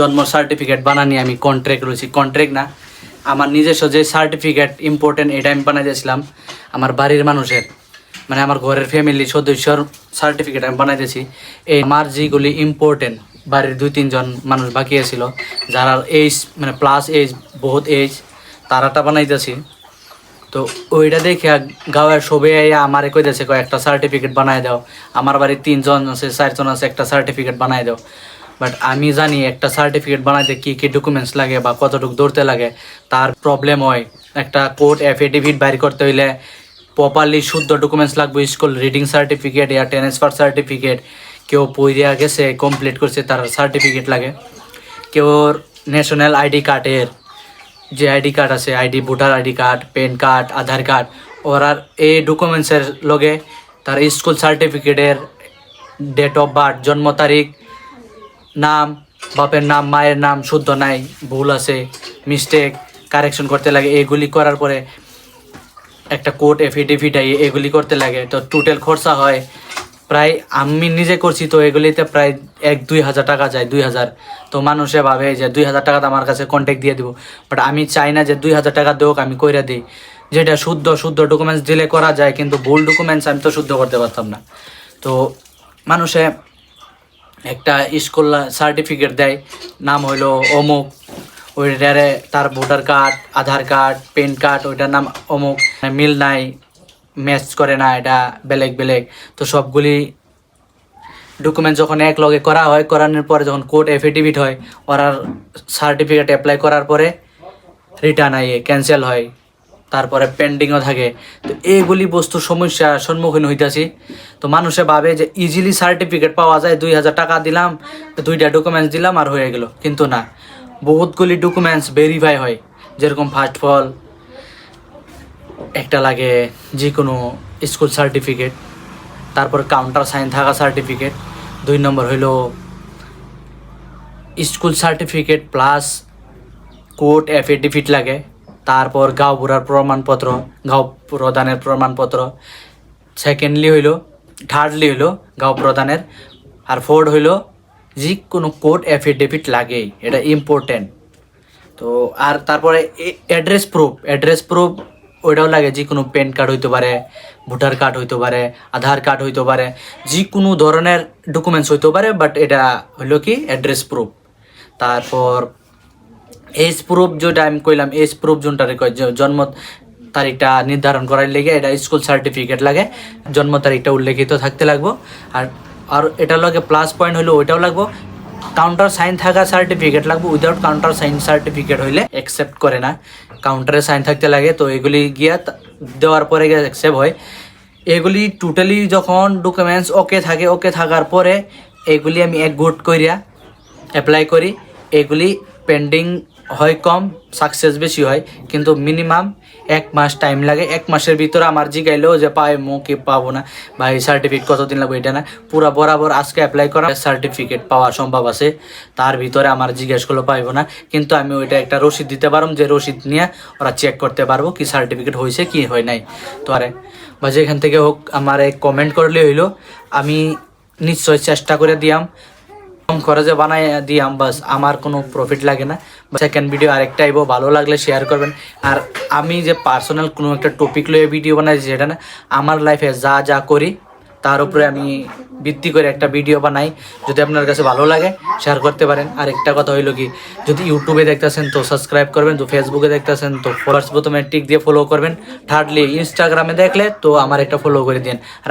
জন্ম সার্টিফিকেট বানানি আমি কন্ট্রাক্ট রয়েছি। কন্ট্রাক্ট না, আমার নিজস্ব যে সার্টিফিকেট ইম্পর্টেন্ট এটা আমি বানাই দিয়েছিলাম আমার বাড়ির মানুষের। মানে আমার ঘরের ফ্যামিলি সদস্যর সার্টিফিকেট আমি বানাই দিয়েছি। এই আমার যেগুলি ইম্পর্টেন্ট বাড়ির দুই তিনজন মানুষ বাকি আছিল, যারা এইজ মানে প্লাস এজ বহুত এজ তারাটা বানাই দিয়েছি। তো ওইটা দেখে গাঁয়ের সবে আমার কইতেছে একটা সার্টিফিকেট বানায় দাও। আমার বাড়ির তিনজন আছে, চারজন আছে, একটা সার্টিফিকেট বানায় দাও। বাট আমি জানি একটা সার্টিফিকেট বানাইতে কি কি ডকুমেন্টস লাগে বা কতটুকু দৌড়তে লাগে, তার প্রবলেম হয়। একটা কোর্ট অ্যাফিডেভিট বাইর করতে হইলে প্রপারলি শুদ্ধ ডকুমেন্টস লাগবে স্কুল রিডিং সার্টিফিকেট ইয়া ট্রান্সফার সার্টিফিকেট কেউ পইরিয়া গেছে কমপ্লিট করছে, তার সার্টিফিকেট লাগে। কেউ ন্যাশনাল আইডি কার্ডের যে আইডি কার্ড আছে ID voter ID card PAN card Aadhaar card ওরার এই ডকুমেন্টসের লগে তার স্কুল সার্টিফিকেটের ডেট অফ বার্থ জন্ম তারিখ নাম, বাপের নাম, মায়ের নাম শুদ্ধ নাই, ভুল আছে মিস্টেক কারেকশন করতে লাগে, এগুলি করার পরে একটা কোর্ট এফিডেভিট এগুলি করতে লাগে। তো টোটাল খরচা হয় প্রায়, আমি নিজে করছি, তো এগুলিতে প্রায় এক, দুই হাজার টাকা যায়, দুই হাজার। তো মানুষে ভাবে যে দুই হাজার টাকা আমার কাছে কন্ট্যাক্ট দিয়ে দিব। বাট আমি চাই না যে দুই হাজার টাকা দেওক আমি কইরা দিই। যেটা শুদ্ধ শুদ্ধ ডকুমেন্টস দিলে করা যায়, কিন্তু ভুল ডকুমেন্টস আমি তো শুদ্ধ করতে পারতাম না। তো মানুষে একটা স্কুল সার্টিফিকেট দেয়। নাম হইল অমুক, ওইটারে তার voter card Aadhaar card PAN card ওইটার নাম অমুক। মিল নাই ম্যাচ করে না এটা, বেলেগ বেলেগ। তো সবগুলি ডকুমেন্ট যখন এক লগে করা হয়, করানোর পরে যখন কোর্ট এফিডেভিট হয়, ওরার সার্টিফিকেট অ্যাপ্লাই করার পরে রিটার্ন আইয়ে ক্যান্সেল হয়। তারপরে পেন্ডিংও থাকে। তো এইগুলি বস্তু সমস্যা সম্মুখীন হইতাছি। তো মানুষে ভাবে যে ইজিলি সার্টিফিকেট পাওয়া যায়, দুই হাজার টাকা দিলাম দুইটা ডকুমেন্টস দিলাম আর হয়ে গেল। কিন্তু না, বহুতগুলি ডকুমেন্টস ভেরিফাই হয়। যেরকম ফার্স্ট ফল একটা লাগে যে কোনো স্কুল সার্টিফিকেট তারপর কাউন্টার সাইন থাকা সার্টিফিকেট দুই নম্বর হইল school certificate plus court affidavit লাগে। তারপর গাঁও বুড়ার প্রমাণপত্র, গাঁও প্রদানের প্রমাণপত্র। সেকেন্ডলি হইল থার্ডলি হইল, গাঁও প্রদানের আর ফোর্থ হইল যে কোনো কোর্ট অ্যাফিডেভিট লাগেই, এটা ইম্পর্টেন্ট তো আর তারপরে অ্যাড্রেস প্রুফ অ্যাড্রেস প্রুফ ওইটাও লাগে যে কোনো প্যান কার্ড হইতে পারে ভোটার কার্ড হইতে পারে, আধার কার্ড হইতে পারে যে কোনো ধরনের ডকুমেন্টস হইতে পারে বাট এটা হইল কি অ্যাড্রেস প্রুফ তারপর এজ প্রুফ যেটা আমি কইলাম এজ প্রুফ যোনটারে কয় জন্ম তারিখটা নির্ধারণ করার লেগে এটা স্কুল সার্টিফিকেট লাগে, জন্ম তারিখটা উল্লেখিত থাকতে লাগবো। আর আর এটা লাগে প্লাস পয়েন্ট হইল ওইটাও লাগবো। কাউন্টার সাইন থাকা সার্টিফিকেট লাগবে উইদাউট কাউন্টার সাইন সার্টিফিকেট হইলে অ্যাকসেপ্ট করে না। কাউন্টারে সাইন থাকতে লাগে, তো এগুলি গিয়া দেওয়ার পরে অ্যাকসেপ্ট হয়। এগুলি টোটালি যখন ডকুমেন্টস ওকে থাকে ওকে থাকার পরে এগুলি আমি এক গুট করিয়া অ্যাপ্লাই করি। এগুলি পেন্ডিং হয় কম সাকসেস বেশি হয়, কিন্তু মিনিমাম এক মাস টাইম লাগে। এক মাসের ভিতরে আমার জিগাইলেও যে পাই মো কি পাবো না? বা এই সার্টিফিকেট কতদিন লাগবে? এটা না, পুরা বরাবর আজকে অ্যাপ্লাই করা সার্টিফিকেট পাওয়া সম্ভব আছে। তার ভিতরে আমার জিজ্ঞেস করলে, পাইবো না? কিন্তু আমি ওইটা একটা রসিদ দিতে পারব যে রসিদ নিয়ে ওরা চেক করতে পারব কি সার্টিফিকেট হয়েছে কি হয় নাই। তো আরে, বা যেখান থেকে হোক, আমার এক কমেন্ট করলে হইল, আমি নিশ্চয় চেষ্টা করে দিয়াম। কম খরচে বানাই দিয়াম বাস, আমার কোনো প্রফিট লাগে না। সেকেন্ড ভিডিও আরেকটা আইবো, ভালো লাগলে শেয়ার করবেন। আর আমি যে পার্সোনাল কোনো একটা টপিক লয়ে ভিডিও বানাই সেটা না, আমার লাইফে যা যা করি, তার উপরে আমি ভিত্তি করে একটা ভিডিও বানাই, যদি আপনার কাছে ভালো লাগে শেয়ার করতে পারেন। আর একটা কথা হইল কি, যদি ইউটিউবে দেখতেছেন, তো সাবস্ক্রাইব করবেন, তো ফেসবুকে দেখতেছেন, তো ফলোয়ার্স প্রথমে টিক দিয়ে ফলো করবেন। থার্ডলি ইনস্টাগ্রামে দেখলে, তো আমার একটা ফলো করে দিন আর